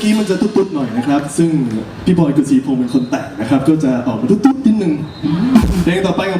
อกี้มันจะตุ๊ดๆหน่อยนะครับ ซึ่งพี่บอยกุศรีพงศ์เป็นคนแต่งนะครับ ก็จะออกมาตุ๊ดๆนิดนึงเพลงต่อไปของ